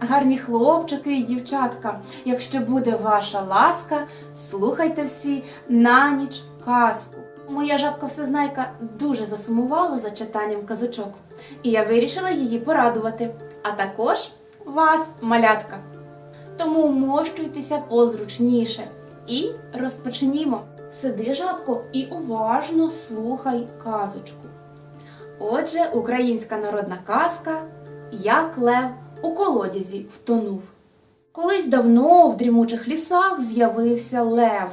гарні хлопчики і дівчатка. Якщо буде ваша ласка, слухайте всі на ніч казку. Моя жабка всезнайка дуже засумувала за читанням казочок, і я вирішила її порадувати, а також вас, малятка. Тому вмощуйтеся позручніше і розпочнімо. Сиди, жабко, і уважно слухай казочку. Отже, українська народна казка Як лев у колодязі втонув. Колись давно в дрімучих лісах з'явився лев.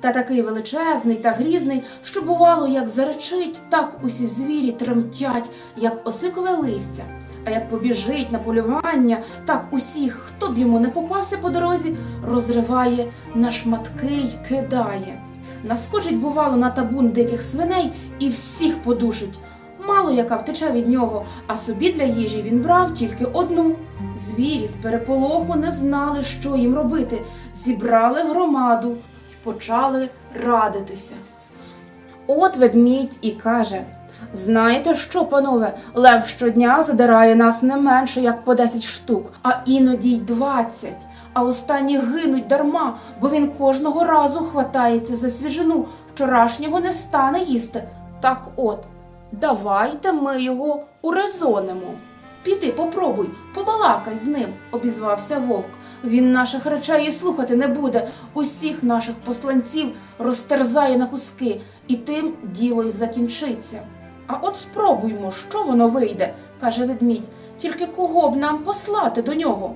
Та такий величезний та грізний, що бувало, як заречить, так усі звірі тремтять, як осикове листя. А як побіжить на полювання, так усіх, хто б йому не попався по дорозі, розриває на шматки й кидає. Наскочить, бувало, на табун диких свиней і всіх подушить. Мало яка втече від нього, а собі для їжі він брав тільки одну. Звірі з переполоху не знали, що їм робити. Зібрали громаду і почали радитися. От ведмідь і каже: Знаєте що, панове, лев щодня задирає нас не менше, як по 10 штук, а іноді й 20. А останні гинуть дарма, бо він кожного разу хватається за свіжину, вчорашнього не стане їсти. Так от, давайте ми його урезонимо. Піди, попробуй, побалакай з ним, обізвався вовк. Він наших речей і слухати не буде. Усіх наших посланців розтерзає на куски, і тим діло й закінчиться. А от спробуймо, що воно вийде, каже ведмідь. Тільки кого б нам послати до нього?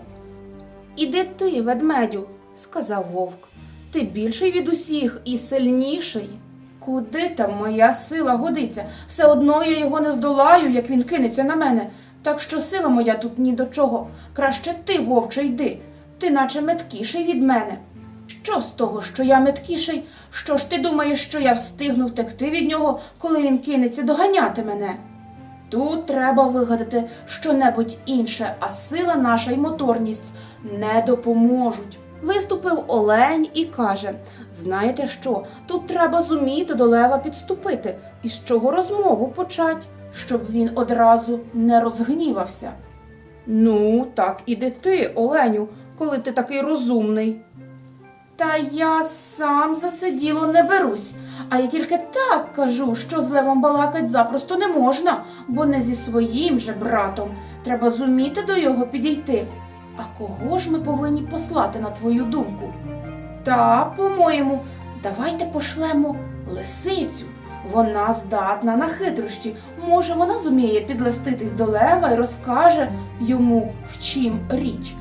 Іди ти, ведмедю, сказав вовк. Ти більший від усіх і сильніший. Куди там моя сила годиться? Все одно я його не здолаю, як він кинеться на мене. Так що сила моя тут ні до чого. Краще ти, вовче, йди. Ти наче меткіший від мене. Що з того, що я меткіший? Що ж ти думаєш, що я встигну втекти від нього, коли він кинеться доганяти мене? Тут треба вигадати щонебудь інше, а сила наша й моторність не допоможуть. Виступив олень і каже: Знаєте що, тут треба зуміти до лева підступити, і з чого розмову почать, щоб він одразу не розгнівався. Ну, так іди ти, Оленю, коли ти такий розумний. Та я сам за це діло не берусь, а я тільки так кажу, що з левом балакать запросто не можна, бо не зі своїм же братом. Треба зуміти до його підійти. А кого ж ми повинні послати, на твою думку? Та, по-моєму, давайте пошлемо лисицю. Вона здатна на хитрощі. Може, вона зуміє підлеститись до лева і розкаже йому, в чим річ.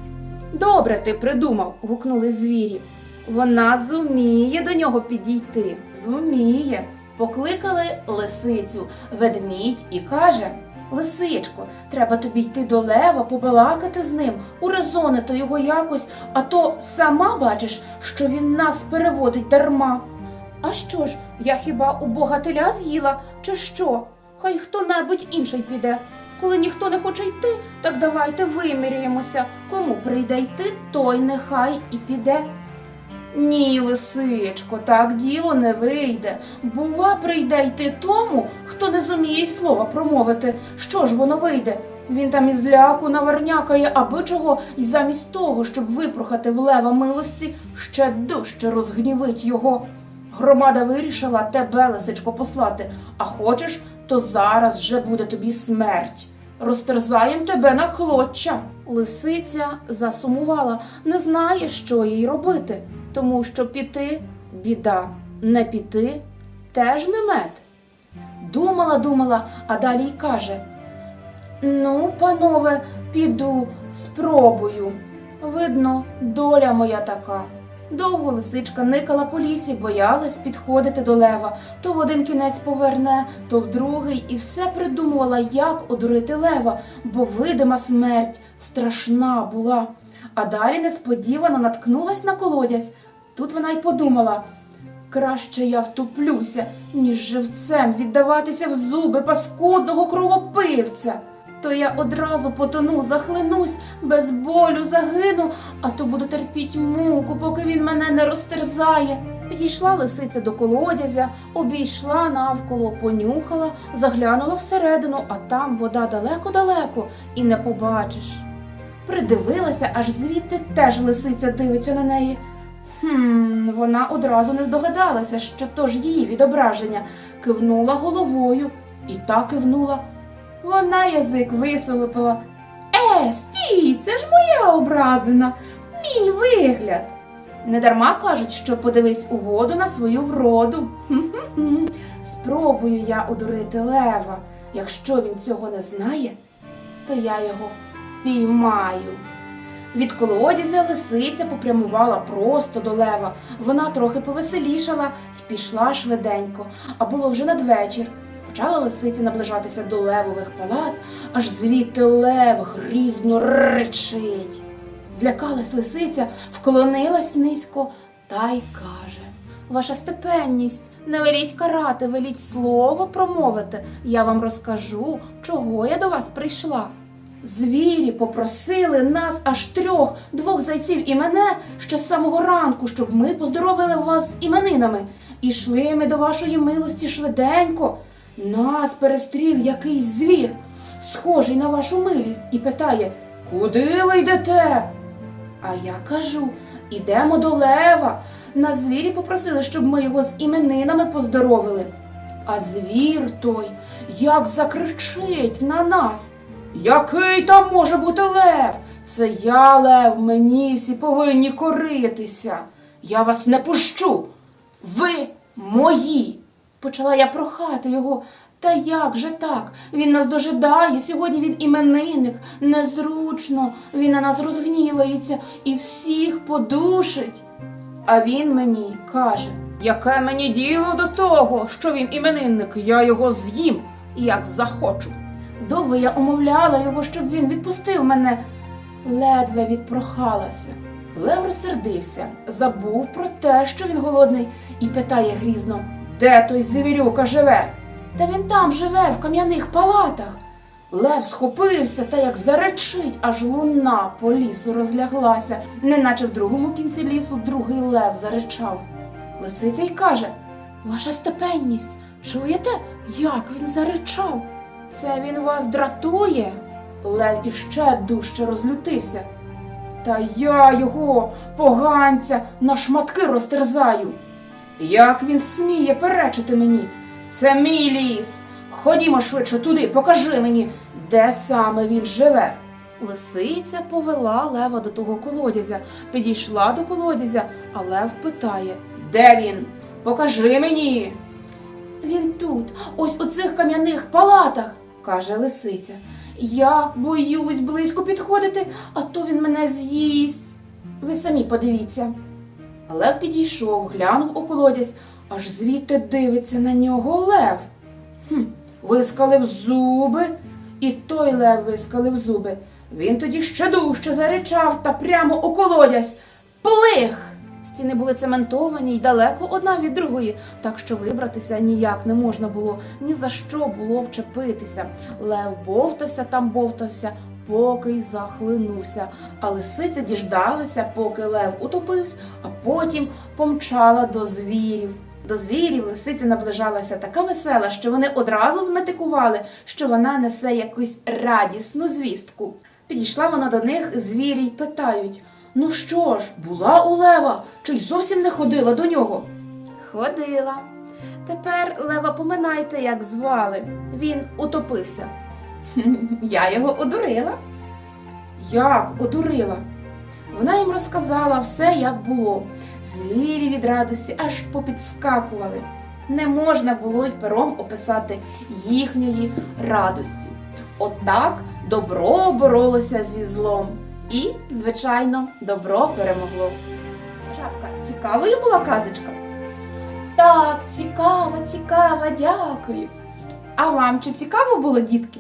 Добре ти придумав, гукнули звірі. Вона зуміє до нього підійти. Зуміє. Покликали лисицю, ведмідь і каже: Лисичко, треба тобі йти до лева, побалакати з ним, урезонити його якось, а то сама бачиш, що він нас переводить дарма. А що ж, я хіба у бога теля з'їла, чи що? Хай хто-небудь інший піде. Коли ніхто не хоче йти, так давайте виміряємося. Кому прийде йти, той нехай і піде. Ні, лисичко, так діло не вийде. Бува, прийде йти тому, хто не зуміє й слова промовити. Що ж воно вийде? Він там із ляку наварнякає, аби чого, і замість того, щоб випрохати в лева милості, ще дужче розгнівить його. Громада вирішила тебе, лисичко, послати, а хочеш, то зараз же буде тобі смерть. Розтерзаєм тебе на клоччя. Лисиця засумувала, не знає, що їй робити, тому що піти біда, не піти теж не мед. Думала, думала, а далі й каже: Ну, панове, піду, спробую. Видно, доля моя така. Довго лисичка никала по лісі, боялась підходити до лева. То в один кінець поверне, то в другий, і все придумувала, як одурити лева, бо видима смерть страшна була. А далі несподівано наткнулась на колодязь. Тут вона й подумала. Краще я втуплюся, ніж живцем віддаватися в зуби паскудного кровопивця. То я одразу потону, захлинусь, без болю загину, а то буду терпіть муку, поки він мене не розтерзає. Підійшла лисиця до колодязя, обійшла навколо, понюхала, заглянула всередину, а там вода далеко-далеко і не побачиш. Придивилася, аж звідти теж лисиця дивиться на неї. Хм, вона одразу не здогадалася, що то ж її відображення, кивнула головою і так кивнула. Вона язик висолопила. Е, стій, це ж моя образина, мій вигляд. Недарма кажуть, що подивись у воду на свою вроду. Спробую я одурити лева. Якщо він цього не знає, то я його піймаю. Від колодязя лисиця попрямувала просто до лева. Вона трохи повеселішала і пішла швиденько, а було вже надвечір. Почала лисиця наближатися до левових палат, аж звідти лев грізно речить. Злякалась лисиця, вклонилась низько та й каже: Ваша степенність, не веліть карати, веліть слово промовити. Я вам розкажу, чого я до вас прийшла. Звірі попросили нас аж трьох, двох зайців і мене ще з самого ранку, щоб ми поздоровили вас з іменинами. Ішли ми до вашої милості швиденько. Нас перестрів якийсь звір, схожий на вашу милість, і питає, куди ви йдете? А я кажу, ідемо до лева. На звірі попросили, щоб ми його з іменинами поздоровили. А звір той як закричить на нас. Який там може бути лев? Це я, лев, мені всі повинні коритися. Я вас не пущу. Ви мої. Почала я прохати його. Та як же так? Він нас дожидає. Сьогодні він іменинник, незручно, він на нас розгнівається і всіх подушить. А він мені каже: Яке мені діло до того, що він іменинник, я його з'їм, як захочу. Довго я умовляла його, щоб він відпустив мене, ледве відпрохалася. Лев розсердився, забув про те, що він голодний, і питає грізно, де той звірюка живе? Та він там живе, в кам'яних палатах. Лев схопився та як заречить, аж луна по лісу розляглася, неначе в другому кінці лісу другий лев заречав. Лисиця й каже Ваша степенність, чуєте, як він заречав? Це він вас дратує? Лев іще дужче розлютився. Та я його, поганця, на шматки розтерзаю. Як він сміє перечити мені? Це мій ліс. Ходімо швидше туди, покажи мені, де саме він живе. Лисиця повела лева до того колодязя, підійшла до колодязя, а лев питає Де він? Покажи мені. Він тут, ось у цих кам'яних палатах, каже лисиця. Я боюсь близько підходити, а то він мене з'їсть. Ви самі подивіться. Лев підійшов, глянув у колодязь, аж звідти дивиться на нього лев. Хм, вискалив зуби, і той лев вискалив зуби. Він тоді ще дужче заричав та прямо у колодязь. Плих! Стіни були цементовані й далеко одна від другої, так що вибратися ніяк не можна було, ні за що було вчепитися. Лев бовтався там бовтався, поки й захлинувся. А лисиця діждалася, поки лев утопився, а потім помчала до звірів. До звірів лисиця наближалася така весела, що вони одразу зметикували, що вона несе якусь радісну звістку. Підійшла вона до них, звірі й питають. Ну що ж, була у лева, чи й зовсім не ходила до нього? Ходила. Тепер лева поминайте, як звали. Він утопився. Я його одурила. Як одурила? Вона їм розказала все, як було. Звірі від радості аж попідскакували. Не можна було й пером описати їхньої радості. Отак добро боролося зі злом. І, звичайно, добро перемогло. Жабка, цікавою була казочка? Так, цікава, цікава, дякую. А вам чи цікаво було, дітки?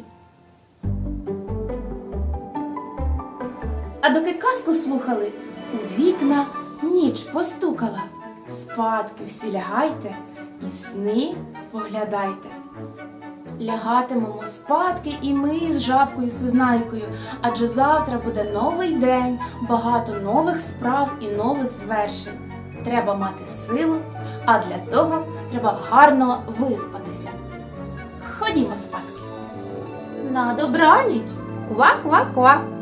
А доки казку слухали, у вікна ніч постукала. Спадки всі лягайте і сни споглядайте. Лягатимемо спадки і ми з жабкою всезнайкою, адже завтра буде новий день, багато нових справ і нових звершень. Треба мати силу, а для того треба гарно виспатися. Ходімо спадки. На добраніч! Ква-ква-ква!